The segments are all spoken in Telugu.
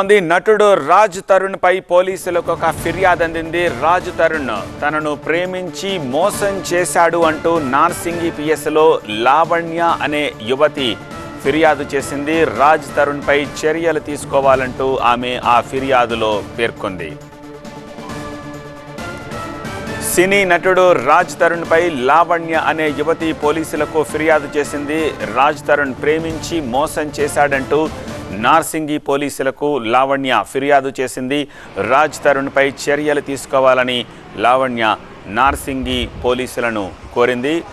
ఉంది నటుడు రాజ్ తరుణ్ పై పోలీసులకు ఒక ఫిర్యాదు అందింది. రాజ్ తరుణ్ తనను ప్రేమించి మోసం చేశాడు అంటూ నార్సింగి పిఎస్లో లావణ్య అనే యువతి ఫిర్యాదు చేసింది. రాజ్ తరుణ్ పై చర్యలు తీసుకోవాలంటూ ఆమె ఆ ఫిర్యాదులో పేర్కొంది. సినీ నటుడు రాజ్ తరుణ్ పై లావణ్య అనే యువతి పోలీసులకు ఫిర్యాదు చేసింది. రాజ్ తరుణ్ ప్రేమించి మోసం చేశాడంటూ నార్సింగి పోలీసులకు లావణ్య ఫిర్యాదు చేసింది. రాజ్ తరుణ్పై చర్యలు తీసుకోవాలని లావణ్య నార్సింగి పోలీసులను కోరింది.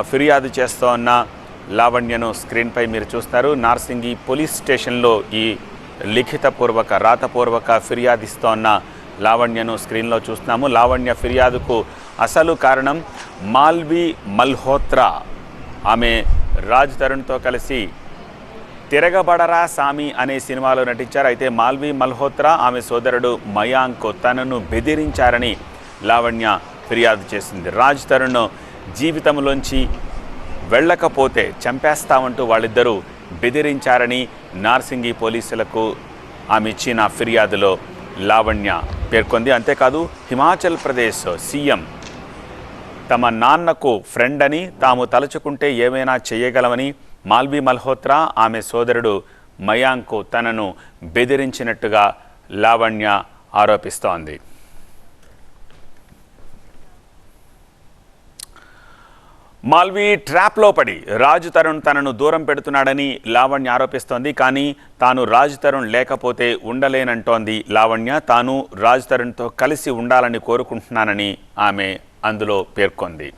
ఫిర్యాదు చేస్తోన్న లావణ్యను స్క్రీన్పై మీరు చూస్తారు. నార్సింగి పోలీస్ స్టేషన్లో ఈ లిఖితపూర్వక రాతపూర్వక ఫిర్యాదిస్తోన్న లావణ్యను స్క్రీన్లో చూస్తున్నాము. లావణ్య ఫిర్యాదుకు అసలు కారణం మాల్వి మల్హోత్రా. ఆమె రాజ్ తరుణ్తో కలిసి తిరగబడరా సామి అనే సినిమాలో నటించారు. అయితే మాల్వి మల్హోత్రా ఆమె సోదరుడు మయాంక్ తనను బెదిరించారని లావణ్య ఫిర్యాదు చేసింది. రాజ్ తరుణ్ జీవితంలోంచి వెళ్ళకపోతే చంపేస్తామంటూ వాళ్ళిద్దరూ బెదిరించారని నార్సింగి పోలీసులకు ఆమె ఇచ్చిన ఫిర్యాదులో లావణ్య పేర్కొంది. అంతేకాదు హిమాచల్ ప్రదేశ్ సీఎం తమ నాన్నకు ఫ్రెండ్ అని తాము తలుచుకుంటే ఏమైనా చేయగలమని మాల్వి మల్హోత్రా ఆమె సోదరుడు మయాంకు తనను బెదిరించినట్టుగా లావణ్య ఆరోపిస్తోంది. మాల్వి ట్రాప్లో పడి రాజు తరుణ్ తనను దూరం పెడుతున్నాడని లావణ్య ఆరోపిస్తోంది. కానీ తాను రాజు తరుణ్ లేకపోతే ఉండలేనంటోంది లావణ్య. తాను రాజు తరుణ్తో కలిసి ఉండాలని కోరుకుంటున్నానని ఆమె అందులో పేర్కొంది.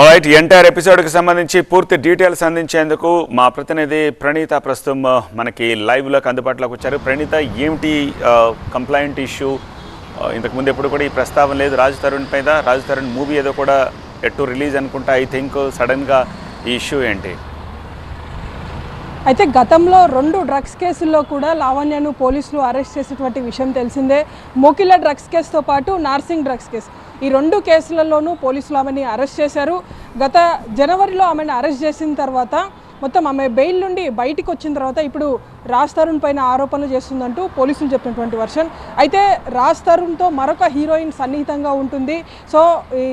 ఆల్రైట్ ఎంటైర్ ఎపిసోడ్కి సంబంధించి పూర్తి డీటెయిల్స్ అందించేందుకు మా ప్రతినిధి ప్రణీత ప్రస్తుతం uh, మనకి లైవ్లోకి అందుబాటులోకి వచ్చారు. ప్రణీత ఏమిటి కంప్లైంట్ ఇష్యూ ఇంతకుముందు ఎప్పుడు కూడా ఈ ప్రస్తావన లేదు. రాజు తరుణ్ పైన రాజు తరుణ్ మూవీ ఏదో కూడా ఎటు రిలీజ్ అనుకుంటా ఐ థింక్ సడన్గా ఈ ఇష్యూ ఏంటి? అయితే గతంలో రెండు డ్రగ్స్ కేసుల్లో కూడా లావణ్యను పోలీసులు అరెస్ట్ చేసినటువంటి విషయం తెలిసిందే. మోకిల డ్రగ్స్ కేసుతో పాటు నార్సింగ్ డ్రగ్స్ కేసు. ఈ రెండు కేసులలోనూ పోలీసులు ఆమెని అరెస్ట్ చేశారు. గత జనవరిలో ఆమెను అరెస్ట్ చేసిన తర్వాత మొత్తం ఆమె బెయిల్ నుండి బయటికి వచ్చిన తర్వాత ఇప్పుడు రాజ్ తరుణ్ పైన ఆరోపణలు చేస్తుందంటూ పోలీసులు చెప్పినటువంటి వర్షన్. అయితే రాజ్ తరుణ్తో మరొక హీరోయిన్ సన్నిహితంగా ఉంటుంది. సో ఈ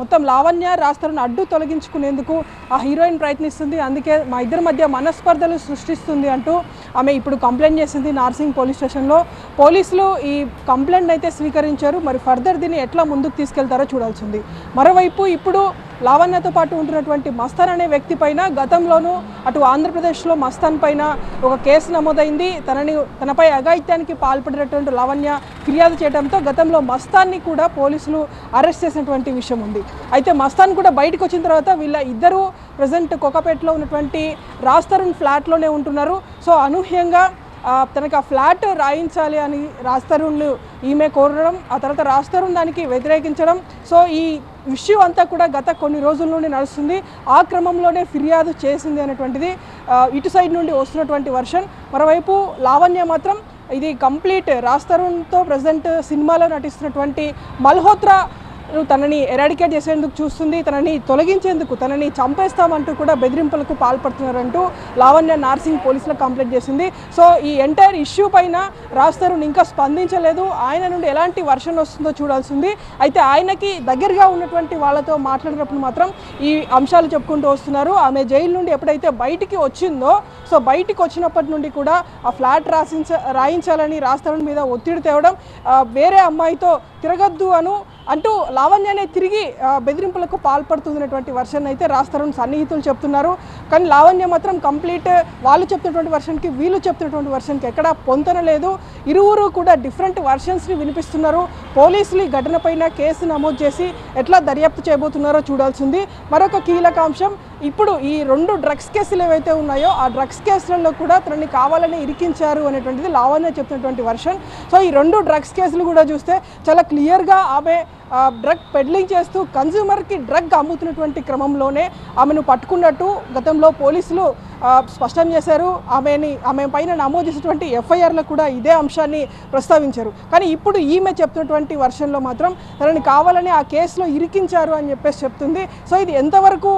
మొత్తం లావణ్య రాస్తారని అడ్డు తొలగించుకునేందుకు ఆ హీరోయిన్ ప్రయత్నిస్తుంది. అందుకే మా ఇద్దరి మధ్య మనస్పర్ధలు సృష్టిస్తుంది అంటూ ఆమె ఇప్పుడు కంప్లైంట్ చేసింది నార్సింగ్ పోలీస్ స్టేషన్లో. పోలీసులు ఈ కంప్లైంట్ అయితే స్వీకరించారు. మరి ఫర్దర్ దీన్ని ఎట్లా ముందుకు తీసుకెళ్తారో చూడాల్సింది మరోవైపు ఇప్పుడు లావణ్యతో పాటు ఉంటున్నటువంటి మస్తాన్ అనే వ్యక్తి పైన గతంలోనూ అటు ఆంధ్రప్రదేశ్లో మస్తాన్ పైన ఒక కేసు నమోదైంది. తనని తనపై అఘాయిత్యానికి పాల్పడినటువంటి లావణ్య ఫిర్యాదు చేయడంతో గతంలో మస్తాన్ని కూడా పోలీసులు అరెస్ట్ చేసినటువంటి విషయం ఉంది. అయితే మస్తాన్ కూడా బయటకు వచ్చిన తర్వాత వీళ్ళ ఇద్దరు ప్రజెంట్ కొకపేటలో ఉన్నటువంటి రాజ్ తరుణ్ ఫ్లాట్లోనే ఉంటున్నారు. సో అనూహ్యంగా తనకి ఆ ఫ్లాట్ రాయించాలి అని రాజ్ ఈమె కోరడం ఆ తర్వాత రాస్తరుణ్ దానికి వ్యతిరేకించడం. సో ఈ ఇష్యూ అంతా కూడా గత కొన్ని రోజుల నుండి నడుస్తుంది. ఆ క్రమంలోనే ఫిర్యాదు చేసింది అనేటువంటిది ఇటు సైడ్ నుండి వస్తున్నటువంటి వర్షన్. మరోవైపు లావణ్య మాత్రం ఇది కంప్లీట్ రాజ్ తరుణ్తో ప్రజెంట్ సినిమాలో నటిస్తున్నటువంటి మల్హోత్రా తనని ఎరాడికేట్ చేసేందుకు చూస్తుంది తనని తొలగించేందుకు తనని చంపేస్తామంటూ కూడా బెదిరింపులకు పాల్పడుతున్నారంటూ లావణ్య నార్సింగ్ పోలీసులకు కంప్లైంట్ చేసింది. సో ఈ ఎంటైర్ ఇష్యూ పైన రాజ్ తరుణ్ ఇంకా స్పందించలేదు. ఆయన నుండి ఎలాంటి వర్షన్ వస్తుందో చూడాల్సింది. అయితే ఆయనకి దగ్గరగా ఉన్నటువంటి వాళ్ళతో మాట్లాడినప్పుడు మాత్రం ఈ అంశాలు చెప్పుకుంటూ వస్తున్నారు. ఆమె జైలు నుండి ఎప్పుడైతే బయటికి వచ్చిందో సో బయటికి వచ్చినప్పటి నుండి కూడా ఆ ఫ్లాట్ రాసించ రాయించాలని రాజ్ మీద ఒత్తిడి తేవడం వేరే అమ్మాయితో తిరగద్దు అను అంటూ లావణ్యనే తిరిగి బెదిరింపులకు పాల్పడుతున్నటువంటి వర్షన్ అయితే రాస్తారని సన్నిహితులు చెప్తున్నారు. కానీ లావణ్య మాత్రం కంప్లీట్ వాళ్ళు చెప్తున్నటువంటి వర్షన్కి వీళ్ళు చెప్తున్నటువంటి వర్షన్కి ఎక్కడ పొంతన లేదు. ఇరువురు కూడా డిఫరెంట్ వర్షన్స్ని వినిపిస్తున్నారు. పోలీసులు ఈ ఘటనపైన కేసు నమోదు చేసి ఎట్లా దర్యాప్తు చేయబోతున్నారో చూడాల్సింది. మరొక కీలక అంశం ఇప్పుడు ఈ రెండు డ్రగ్స్ కేసులు ఏవైతే ఉన్నాయో ఆ డ్రగ్స్ కేసులలో కూడా తనని కావాలని ఇరికించారు అనేటువంటిది లావణ్య చెప్తున్నటువంటి వర్షన్ సో ఈ రెండు డ్రగ్స్ కేసులు కూడా చూస్తే చాలా క్లియర్గా ఆమె డ్రగ్ పెడ్లింగ్ చేస్తూ కన్జ్యూమర్కి డ్రగ్ అమ్ముతున్నటువంటి క్రమంలోనే ఆమెను పట్టుకున్నట్టు గతంలో పోలీసులు స్పష్టం చేశారు. ఆమెని ఆమె పైన నమోదు చేసినటువంటి ఎఫ్ఐఆర్లో కూడా ఇదే అంశాన్ని ప్రస్తావించారు. కానీ ఇప్పుడు ఈమె చెప్తున్నటువంటి వర్షన్లో మాత్రం తనని కావాలని ఆ కేసులో ఇరికించారు అని చెప్పేసి చెప్తుంది. సో ఇది ఎంతవరకు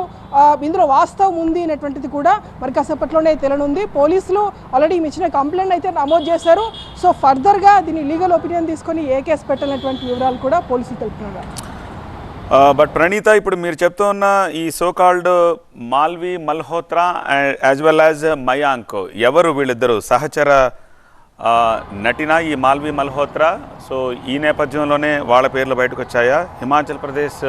ఇందులో వాస్తవం ఉంది అనేటువంటిది కూడా మరి కాసేపట్లోనే తెలియనుంది. పోలీసులు ఆల్రెడీ మీ ఇచ్చిన కంప్లైంట్ అయితే నమోదు చేశారు. సో ఫర్దర్గా దీని లీగల్ ఒపీనియన్ తీసుకొని ఏ కేసు పెట్టాలనేటువంటి వివరాలు కూడా పోలీసులు తెలుపుతున్నారు. బట్ ప్రణీత ఇప్పుడు మీరు చెప్తున్న ఈ so called Malvi Malhotra as well as Mayank ఎవరు వీళ్ళిద్దరు? సహచర నటిన ఈ మాల్వి మల్హోత్రా? సో ఈ నేపథ్యంలోనే వాళ్ళ పేర్లు బయటకు వచ్చాయా? హిమాచల్ ప్రదేశ్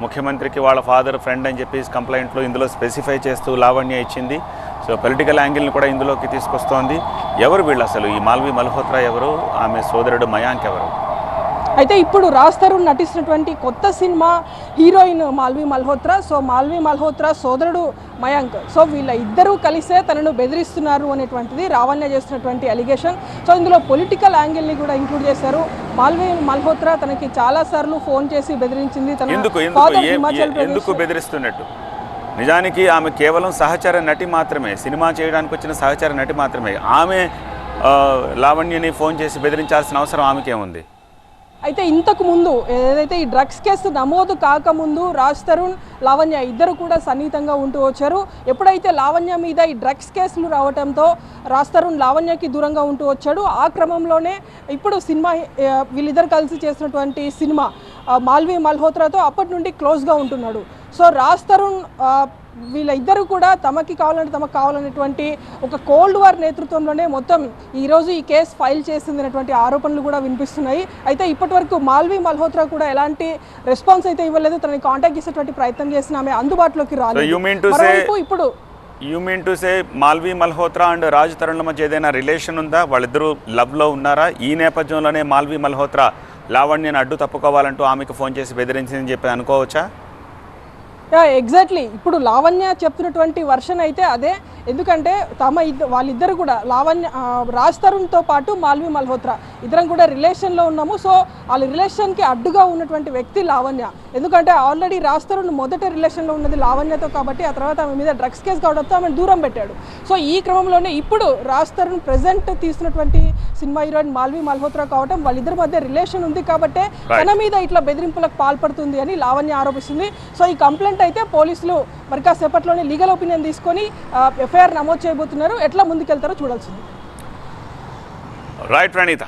ముఖ్యమంత్రికి వాళ్ళ ఫాదర్ ఫ్రెండ్ అని చెప్పి కంప్లైంట్లో ఇందులో స్పెసిఫై చేస్తూ లావణ్య ఇచ్చింది. సో పొలిటికల్ యాంగిల్ని కూడా ఇందులోకి తీసుకొస్తోంది. ఎవరు వీళ్ళు అసలు? ఈ మాల్వి మల్హోత్రా ఎవరు? ఆమె సోదరుడు మయాంక్ ఎవరు? అయితే ఇప్పుడు రాజ్ తరుణ్ నటిస్తున్నటువంటి కొత్త cinema heroine Malvi Malhotra. So Malvi Malhotra సోదరుడు మయాంక్. సో వీళ్ళ ఇద్దరూ కలిసే తనను బెదిరిస్తున్నారు అనేటువంటిది రావణ్య చేస్తున్నటువంటి అలిగేషన్ సో ఇందులో పొలిటికల్ యాంగిల్ని కూడా ఇంక్లూడ్ చేశారు. మాల్వి మల్హోత్రా తనకి చాలా సార్లు ఫోన్ చేసి బెదిరించింది తన ఫాదర్ హిమాచల్ ఎందుకు బెదిరిస్తున్నట్టు? నిజానికి ఆమె కేవలం సహచర నటి మాత్రమే సినిమా చేయడానికి వచ్చిన సహచర నటి మాత్రమే. ఆమె లావణ్యని ఫోన్ చేసి బెదిరించాల్సిన అవసరం ఆమెకేముంది? అయితే ఇంతకు ముందు ఏదైతే ఈ డ్రగ్స్ కేసు నమోదు కాకముందు రాజ్ తరుణ్ లావణ్య ఇద్దరు కూడా సన్నిహితంగా ఉంటూ వచ్చారు. ఎప్పుడైతే లావణ్య మీద ఈ డ్రగ్స్ కేసులు రావడంతో రాజ్ తరుణ్ లావణ్యకి దూరంగా ఉంటూ వచ్చాడు ఆ క్రమంలోనే ఇప్పుడు సినిమా వీళ్ళిద్దరు కలిసి చేసినటువంటి సినిమా మాల్వీ మాల్వి మల్హోత్రాతో అప్పటి నుండి క్లోజ్గా ఉంటున్నాడు. సో రాజ్ తరుణ్ ఆ, వీళ్ళ ఇద్దరు కూడా తమకి కావాలంటే తమకు కావాలనేటువంటి ఒక కోల్డ్ వార్ నేతృత్వంలోనే మొత్తం ఈరోజు ఈ కేసు ఫైల్ చేసింది అనేటువంటి ఆరోపణలు కూడా వినిపిస్తున్నాయి. అయితే ఇప్పటి వరకు మాల్వి మల్హోత్రా కూడా ఎలాంటి రెస్పాన్స్ అయితే ఇవ్వలేదు. తనని కాంటాక్ట్ చేసేటువంటి ప్రయత్నం చేసిన ఆమె అందుబాటులోకి రాలేదు. ఇప్పుడు you mean to say Malvi Malhotra and Raj తరుణ్ల మధ్య ఏదైనా రిలేషన్ ఉందా? వాళ్ళిద్దరూ లవ్లో ఉన్నారా? ఈ నేపథ్యంలోనే మాల్వి మల్హోత్రా లావణ్యని అడ్డు తప్పుకోవాలంటూ ఆమెకు ఫోన్ చేసి బెదిరించిందని చెప్పి అనుకోవచ్చా? ఎగ్జాక్ట్లీ ఇప్పుడు లావణ్య చెప్తున్నటువంటి వర్షన్ అయితే అదే. ఎందుకంటే తమ ఇద్ద వాళ్ళిద్దరు కూడా లావణ్య రాజ్ తరుణ్తో పాటు మాల్వి మల్హోత్రా. ఇద్దరం కూడా రిలేషన్లో ఉన్నాము. సో వాళ్ళ రిలేషన్కి అడ్డుగా ఉన్నటువంటి వ్యక్తి లావణ్య. ఎందుకంటే ఆల్రెడీ రాజ్ తరుణ్ మొదట రిలేషన్లో ఉన్నది లావణ్యతో కాబట్టి ఆ తర్వాత ఆమె మీద డ్రగ్స్ కేసు కావడంతో ఆమెను దూరం పెట్టాడు. సో ఈ క్రమంలోనే ఇప్పుడు రాజ్ తరుణ్ ప్రజెంట్ తీస్తున్నటువంటి సినిమా హీరోయిన్ మాల్వి మల్హోత్రా కావటం వాళ్ళిద్దరి మధ్య రిలేషన్ ఉంది కాబట్టే తన మీద ఇట్లా బెదిరింపులకు పాల్పడుతుంది అని లావణ్య ఆరోపిస్తుంది. సో ఈ కంప్లైంట్ అయితే పోలీసులు మరి కాసేపట్లోనే లీగల్ ఒపీనియన్ తీసుకొని ఎఫ్ఐఆర్ నమోదు చేయబోతున్నారు. ఎట్లా ముందుకెళ్తారో చూడాల్సింది. రైట్ ప్రణీత.